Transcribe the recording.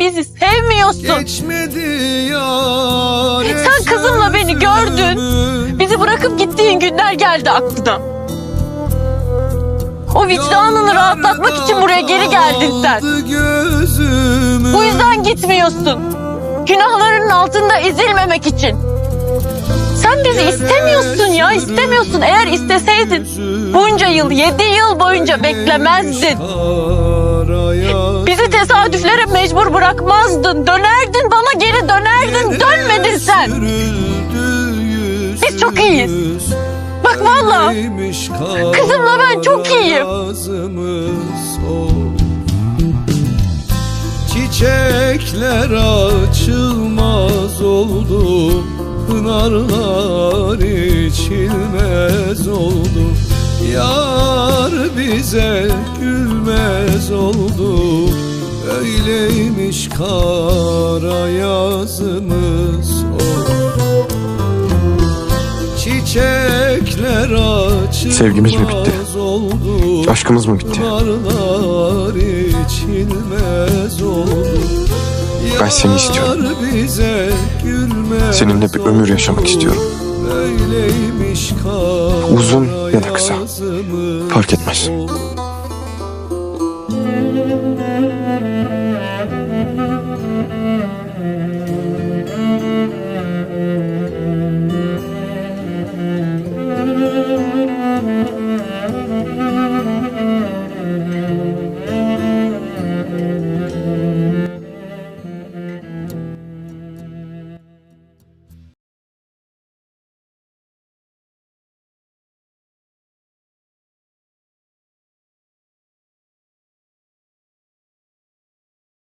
Bizi sevmiyorsun. Geçmedi yar Sen kızımla beni gördün. Bizi bırakıp gittiğin günler geldi aklına. O vicdanını rahatlatmak için buraya geri geldin sen. Bu yüzden gitmiyorsun. Günahlarının altında ezilmemek için. Sen bizi istemiyorsun ya istemiyorsun. Eğer isteseydin bunca yıl, yedi yıl boyunca beklemezdin. Bizi tesadüflere mecbur bırakmazdın. Dönerdin bana geri dönerdin. Dönmedin sen. Biz çok iyiyiz. Bak valla. Kızımla ben çok iyiyim. Çiçekler açılmaz oldu Pınarlar içilmez oldu Yar bize gülmez oldu Öyleymiş kara yazımız oldu Çiçekler açılmaz Sevgimiz mi bitti? Oldu. Aşkımız mı bitti? Pınarlar içilmez oldu. Ben seni istiyorum. Seninle bir ömür yaşamak istiyorum. Böyleymiş Uzun ya da kısa. Fark etmez.